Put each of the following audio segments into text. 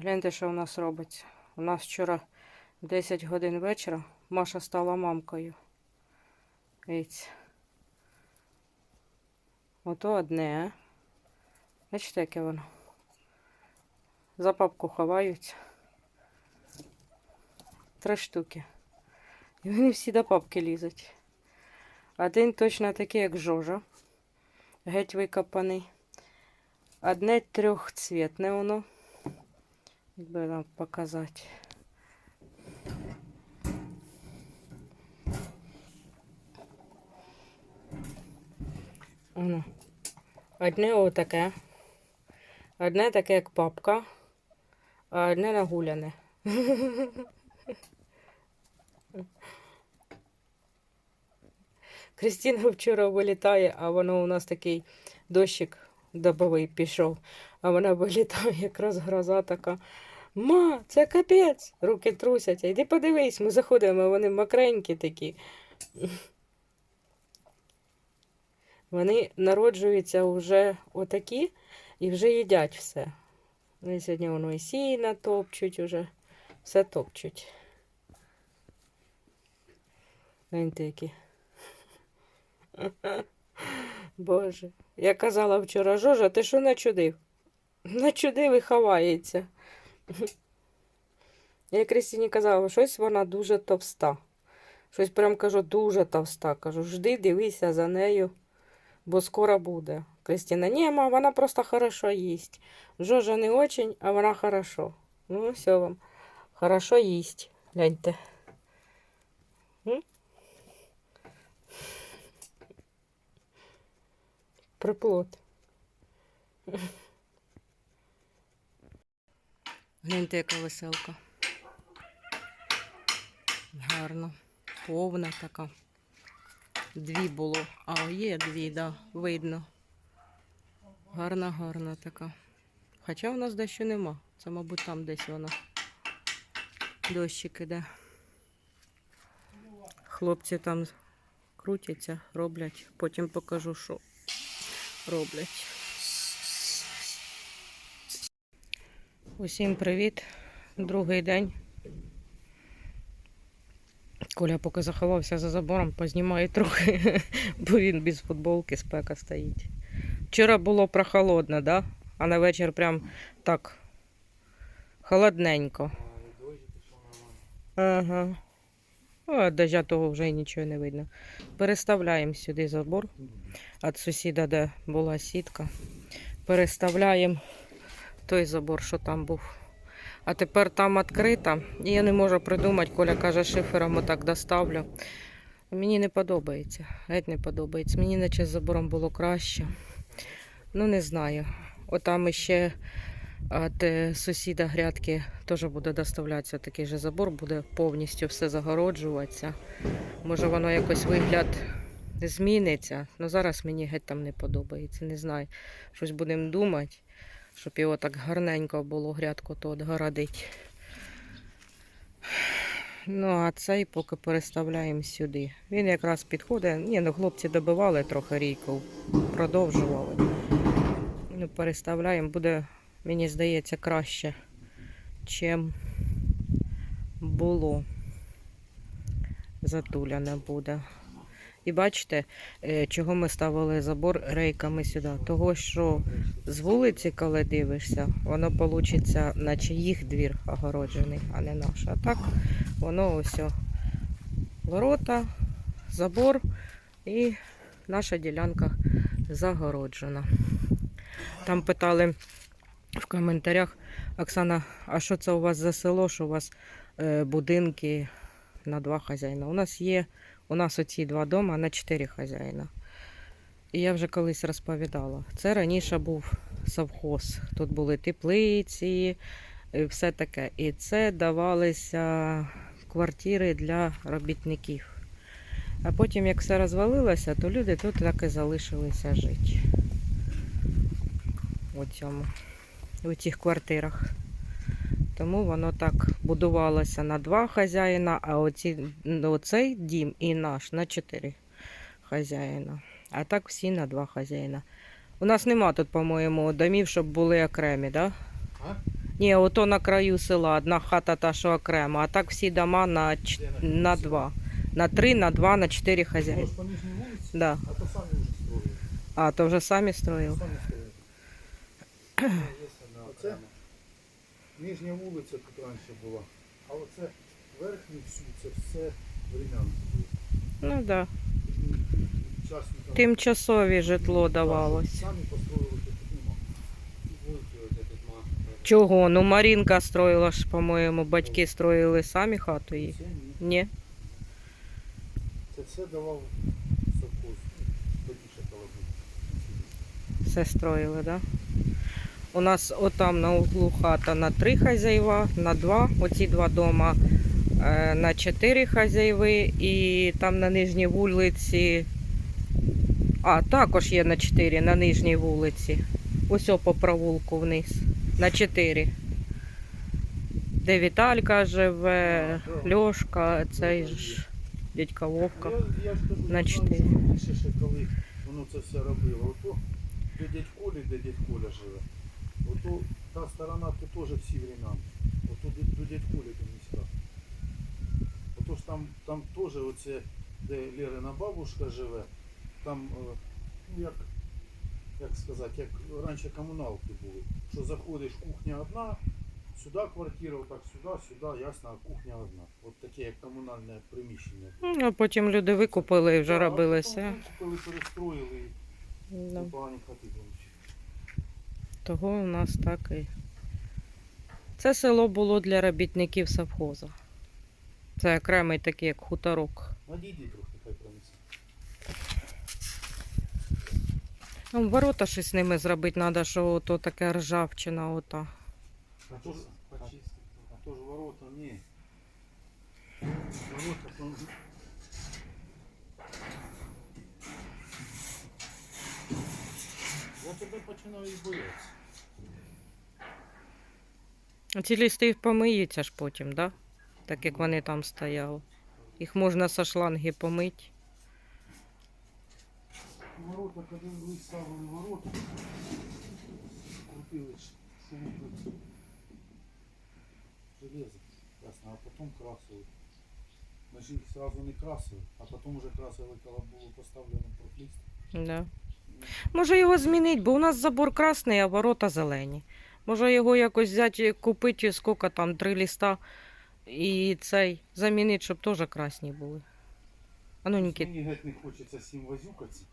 Гляньте, що у нас робиться. У нас вчора 10 годин вечора Маша стала мамкою. Дивіться. Ото одне. Бачите, яке воно. За папку ховаються. Три штуки. І вони всі до папки лізуть. Один точно такий, як Жожа. Геть викопаний. Одне трьохцвітне воно. Якби нам показати. Воно. Одне отаке. Одне таке, як папка, а одне нагуляне. Крістіна вчора вилітає, а воно у нас такий дощик добовий пішов. А вона вилітає, якраз гроза така. Ма, це капець! Руки трусяться. Іди подивись, ми заходимо, вони мокренькі такі. Вони народжуються вже отакі і вже їдять все. Вони сьогодні воно і сіна топчуть уже, все топчуть. Гляньте які. Боже. Я казала вчора, Жожа, ти що начудив? Начудив і ховається. Я Крістіні казала, щось вона дуже товста. Щось прям кажу, дуже товста. Кажу, жди, дивися за нею, бо скоро буде. Крістіна, ні, ма, вона просто хорошо їсть. Жожа не очень, а вона хорошо. Ну, все вам. Хорошо їсть. Гляньте. М? Приплод. Гляньте, яка веселка. Гарно. Повна така. Дві було. А, є дві, да, видно. Гарна, гарна така. Хоча у нас дощу нема. Це, мабуть, там десь вона. Дощик іде. Хлопці там крутяться, роблять. Потім покажу, що роблять. Усім привіт. Другий день. Коля поки заховався за забором, познімає трохи, бо він без футболки спека стоїть. Вчора було прохолодно, да? а на вечір прям так холодненько. Ага. А дождя того вже нічого не видно. Переставляємо сюди забор від сусіда, де була сітка. Переставляємо той забор, що там був. А тепер там відкрита. І я не можу придумати, Коля каже, шифером отак доставлю. Мені не подобається. Геть не подобається. Мені наче з забором було краще. Ну, не знаю. Отам іще від сусіда грядки теж буде доставлятися такий же забор, буде повністю все загороджуватися. Може воно якось вигляд зміниться. Ну зараз мені геть там не подобається. Не знаю. Щось будемо думати, щоб його так гарненько було грядку то отгородить. Ну, а цей поки переставляємо сюди. Він якраз підходить. Ні, ну хлопці добивали трохи рійку, продовжували. Ну, переставляємо, буде, мені здається, краще, чим було. Затуляне буде. І бачите, е, чого ми ставили забор рейками сюди? Того, що з вулиці, коли дивишся, воно вийде, наче їх двір огороджений, а не наш. А так воно ось ворота, забор і наша ділянка загороджена. Там питали в коментарях, Оксана, а що це у вас за село, що у вас е, будинки на два хазяїна? У нас є, у нас оці два дома на чотири хазяїна. І я вже колись розповідала. Це раніше був совхоз. Тут були теплиці, і все таке. І це давалися квартири для робітників. А потім, як все розвалилося, то люди тут так і залишилися жити. У цьому, у цих квартирах. Тому воно так будувалося на два хазяїна, а оці, оцей дім і наш на чотири хазяїна. А так всі на два хазяїна. У нас нема тут, по-моєму, домів, щоб були окремі, да? А? Ні, ото на краю села, одна хата та, що окремо, а так всі дома на, ч- на два. На три, на два, на чотири хазяїв. Да. а то самі вже строїли. А, то вже самі строїли. Самі строїли. Нижня вулиця тут раніше була. А оце верхній всю, це все врем'янки. Ну так. Да. Тимчасові житло давалось. Самі построїли тут нема. Чого? Ну Марінка строїла ж, по-моєму, батьки строїли самі хату її. Це ні. Ні. Це все давав совхоз. Тоді ще коли. Все строїли, так? Да? У нас отам на углу хата на три хазяїва, на два, оці два дома е, на чотири хазяїви, і там на нижній вулиці. А, також є на чотири, на нижній вулиці. Ось по провулку вниз. На чотири. Де Віталька живе, Льошка, цей ж дядька Вовка. На чотири. воно це все робило. Ото де дядь Колі, де дядь Коля живе. Ото та сторона, то теж всі времена. Ото де- до дядь Колі до міська. Ото ж там, там теж оце, де Лерина бабушка живе, там, е, ну як, як сказати, як раніше комуналки були. Що заходиш, кухня одна, сюди квартира, отак сюди, сюди, ясно, а кухня одна. От таке як комунальне приміщення. Ну, А потім люди викупили і вже Да, а робили. Коли перестроїли, Да. непогані хати. Того у нас так і. Це село було для робітників совхоза. Це окремий такий, як хуторок. Надійди трохи, хай принесе. Ворота щось з ними зробити треба, що ото таке ржавчина ота. А то ж, а, а то ж ворота, ні. Ворота, то... Я тебе починаю і боятися. Ці лісти помиються ж потім, да? так як вони там стояли. Їх можна со шланги помити. Ворота, коли ви ставили ворота, крутили железо, ясно, а потім красили. Ми ж їх одразу не красили, а потім вже красили, коли було поставлено профліст. Да. Може його змінити, бо у нас забор красний, а ворота зелені. Може його якось взяти, купити, скільки там, три ліста і цей замінити, щоб теж красні були. А ну, Нікіт, Мені геть не хочеться сім возюкатися.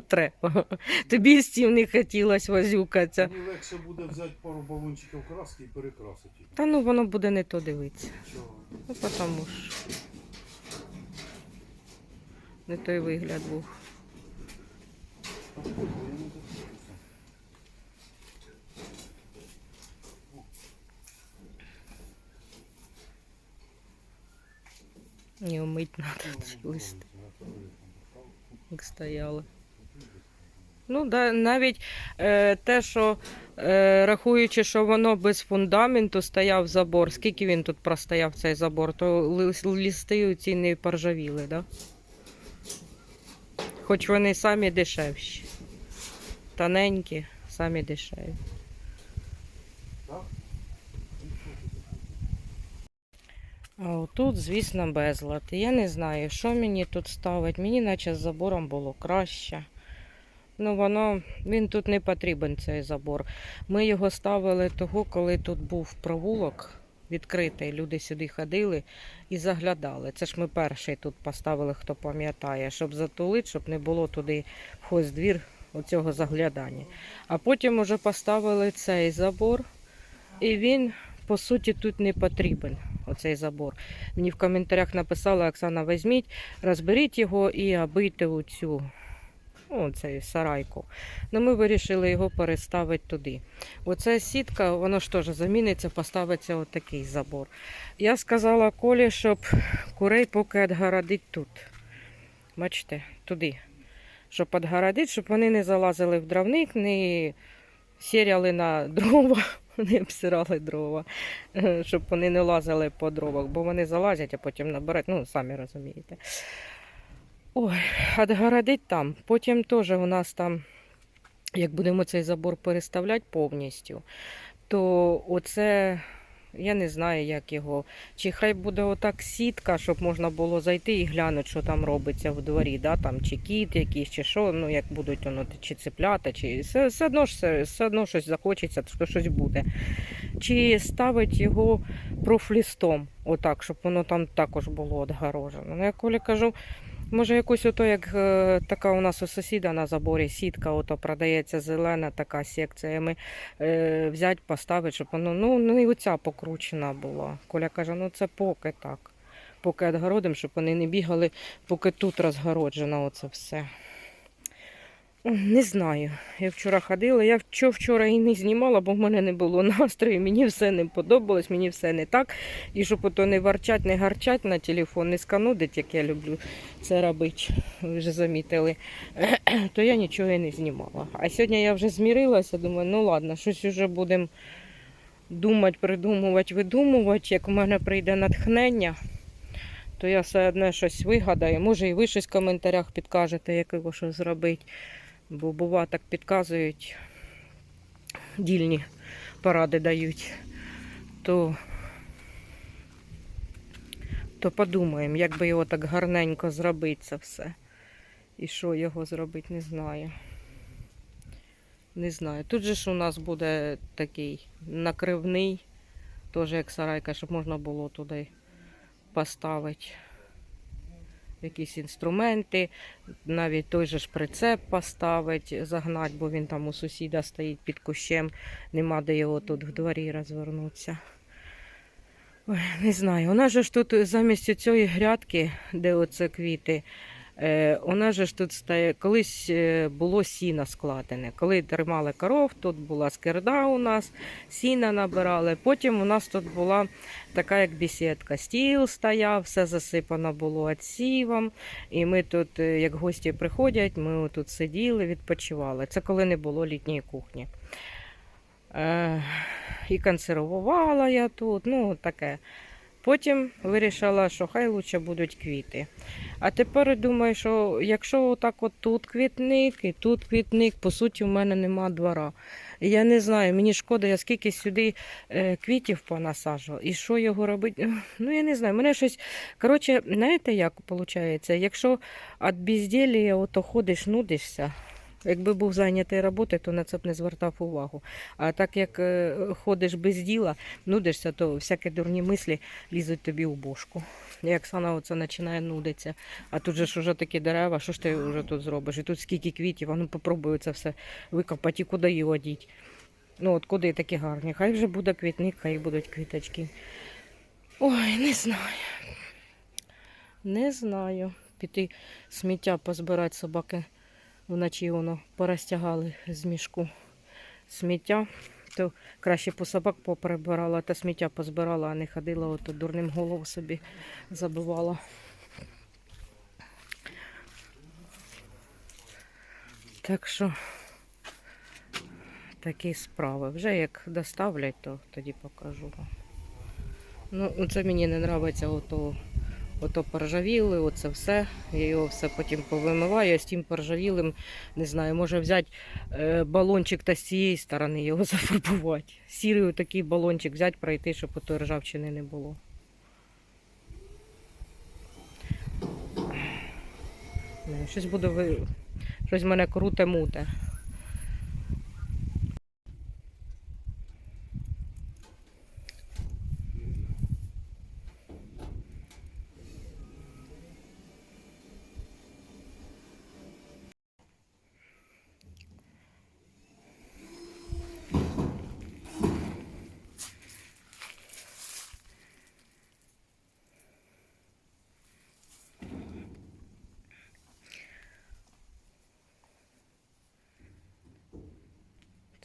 треба. Тобі з цим не хотілося возюкатися. Мені легше буде взяти пару балончиків краски і перекрасити. Та ну воно буде не то дивитися. Чого? Ну, потому що. Не той вигляд був. А що, бо я не треба Ну, ці листи, як стояли. Ну, да, навіть е, те, що е, рахуючи, що воно без фундаменту стояв забор, скільки він тут простояв цей забор, то лис- листи ці не поржавіли, да? Хоч вони самі дешевші. Тоненькі, самі дешеві. Так? А отут, звісно, безлад. Я не знаю, що мені тут ставить. Мені наче з забором було краще. Ну, воно, він тут не потрібен, цей забор. Ми його ставили того, коли тут був провулок відкритий. Люди сюди ходили і заглядали. Це ж ми перший тут поставили, хто пам'ятає, щоб затулити, щоб не було туди вход двір оцього заглядання. А потім уже поставили цей забор, і він, по суті, тут не потрібен. Оцей забор. Мені в коментарях написала Оксана, візьміть, розберіть його і обийте оцю ну, цей сарайку. Ну, ми вирішили його переставити туди. Оця сітка, воно ж теж заміниться, поставиться отакий забор. Я сказала Колі, щоб курей поки відгородить тут. Бачите, туди. Щоб відгородити, щоб вони не залазили в дровник, не сіряли на дрова, не обсирали дрова, е, щоб вони не лазили по дровах, бо вони залазять, а потім набирають, ну, самі розумієте. Ой, адгородить там. Потім теж у нас там, як будемо цей забор переставляти повністю, то оце я не знаю, як його. Чи хай буде отак сітка, щоб можна було зайти і глянути, що там робиться в дворі, да? там, чи кіт якийсь, чи що, ну як будуть воно, чи цеплята, чи все, все, одно, все, все одно щось захочеться, то щось буде. Чи ставить його профлістом, отак, щоб воно там також було отгорожено. Ну, я Колі кажу, може якусь ото, як е, така у нас у сусіда на заборі сітка, ото продається зелена така секція. Ми е, взяти, поставити, щоб воно, ну, не оця покручена була. Коля каже, ну це поки так. Поки відгородимо, щоб вони не бігали, поки тут розгороджено оце все. Не знаю. Я вчора ходила, я вчора, і не знімала, бо в мене не було настрою. Мені все не подобалось, мені все не так. І щоб ото не ворчать, не гарчать на телефон, не сканудить, як я люблю це робити, ви вже замітили, то я нічого і не знімала. А сьогодні я вже змірилася, думаю, ну ладно, щось вже будемо думати, придумувати, видумувати. Як в мене прийде натхнення, то я все одне щось вигадаю. Може, і ви щось в коментарях підкажете, як його що зробити. Бо бува так підказують, дільні поради дають. То, то подумаємо, як би його так гарненько зробити це все. І що його зробити, не знаю. Не знаю. Тут же ж у нас буде такий накривний, теж як сарайка, щоб можна було туди поставити якісь інструменти, навіть той же ж прицеп поставити, загнати, бо він там у сусіда стоїть під кущем, нема де його тут в дворі розвернутися. Ой, не знаю. У нас же ж тут замість цієї грядки, де оце квіти, у нас же ж тут стає, колись е, було сіно складене. Коли тримали коров, тут була скирда у нас, сіна набирали. Потім у нас тут була така як бесідка. Стіл стояв, все засипано було отсівом. І ми тут, е, як гості приходять, ми тут сиділи, відпочивали. Це коли не було літньої кухні. Е, і консервувала я тут, ну таке. Потім вирішила, що хай лучше будуть квіти. А тепер думаю, що якщо отак от тут квітник і тут квітник, по суті, в мене нема двора. Я не знаю, мені шкода, я скільки сюди е, квітів понасаджувала. І що його робити? Ну, я не знаю. Мене щось. Коротше, знаєте, як виходить? Якщо від безділля ходиш, нудишся. Якби був зайнятий роботою, то на це б не звертав увагу. А так як е, ходиш без діла, нудишся, то всякі дурні мислі лізуть тобі у бошку. І Оксана оце починає нудитися. А тут же ж уже такі дерева, що ж ти вже тут зробиш? І тут скільки квітів, а ну попробую це все викопати і куди її одіть. Ну от куди такі гарні. Хай вже буде квітник, хай будуть квіточки. Ой, не знаю. Не знаю. Піти сміття позбирати собаки вночі воно порозтягали з мішку сміття. То краще по собак поприбирала, та сміття позбирала, а не ходила, ото дурним голову собі забивала. Так що такі справи. Вже як доставлять, то тоді покажу вам. Ну, це мені не подобається ото Ото поржавіли, оце все. Я його все потім повимиваю. а З тим поржавілим, не знаю, може взяти е, балончик та з цієї сторони його зафарбувати. Сірий такий балончик взяти, пройти, щоб ото ржавчини не було. Щось буде ви... щось в мене круте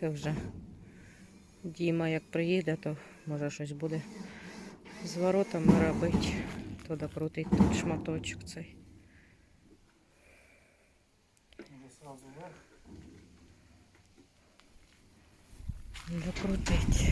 Це вже Діма як приїде, то може щось буде з воротами робити. То докрутить тут шматочок цей. Докрутить.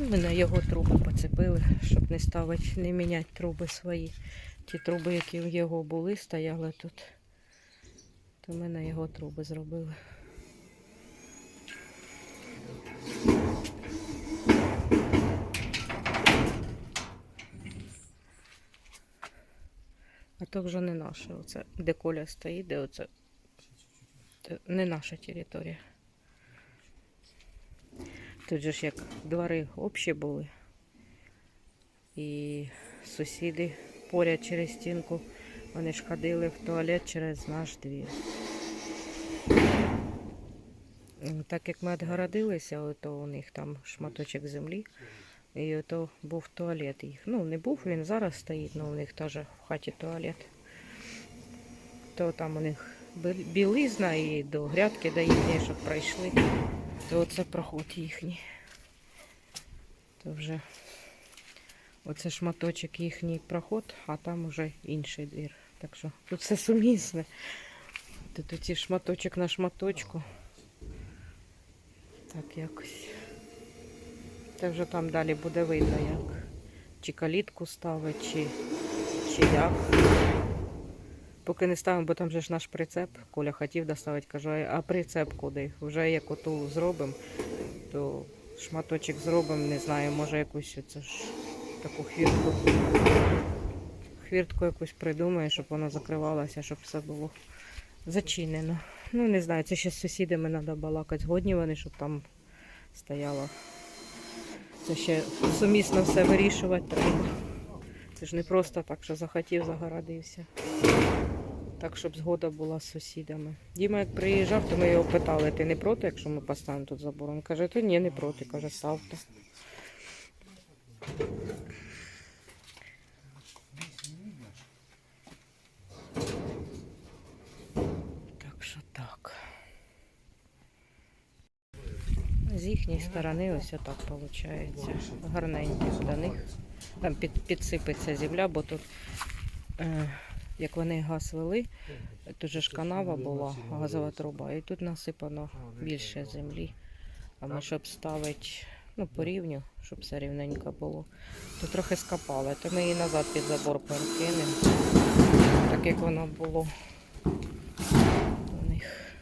Ми на його труби поцепили, щоб не ставити, не міняти труби свої. Ті труби, які в його були, стояли тут то в мене його труби зробили. А то вже не наше, оце, де коля стоїть, де оце не наша територія. Тут же ж як двори общі були і сусіди поряд через стінку. Вони ж ходили в туалет через наш двір. Так як ми відгородилися, ото у них там шматочок землі. І ото був туалет їх. Ну, не був, він зараз стоїть, але у них теж в хаті туалет. То там у них білизна і до грядки до їхньої, щоб пройшли. То це проход їхній. То вже оце шматочок їхній проход, а там уже інший двір. Так що тут все сумісне. Тут оці шматочок на шматочку. Так якось. Це вже там далі буде видно, як. Чи калітку ставить, чи, чи як. Поки не ставимо, бо там же ж наш прицеп. Коля хотів доставити, кажу, а прицеп куди? Вже як оту зробимо, то шматочок зробимо, не знаю, може якусь оце ж таку хвіртку. Хвіртку якусь придумає, щоб воно закривалося, щоб все було зачинено. Ну, не знаю, це ще з сусідами треба балакати. Згодні вони, щоб там стояло. Це ще сумісно все вирішувати треба. Це ж не просто так, що захотів, загородився. Так, щоб згода була з сусідами. Діма, як приїжджав, то ми його питали, ти не проти, якщо ми поставимо тут забор? Він каже, то ні, не проти, каже, ставте. Так що так. З їхньої сторони ось отак виходить. Гарненько до них. Там під, підсипеться земля, бо тут, е, як вони газ вели, тут же ж канава була, газова труба, і тут насипано більше землі. А ми, щоб ставити ну, по рівню, щоб все рівненько було, то трохи скопали. То ми її назад під забор перекинемо, так як воно було у них.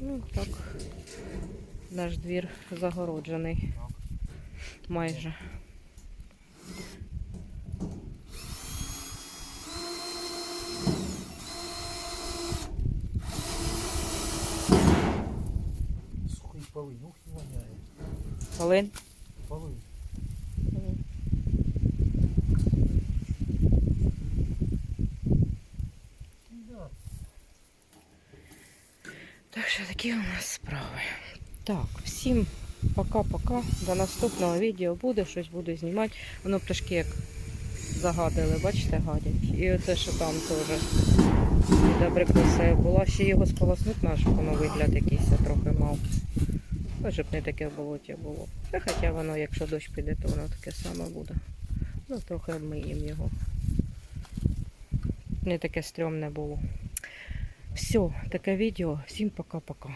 Ну так. Наш двір загороджений. Майже. Сухий полынь, ух, не воняє. Олень? Полынь. Так що такі у нас справи. Так, всім пока-пока. До наступного відео буде, щось буду знімати. Воно пташки як загадили, бачите, гадять. І оце, що там теж добре косе була. Ще його сполоснуть наш, воно вигляд якийсь трохи мав. Ну, щоб не таке в болоті було. Хоча воно, якщо дощ піде, то воно таке саме буде. Ну, трохи обмиємо його. Не таке стрьомне було. Все, таке відео. Всім пока-пока.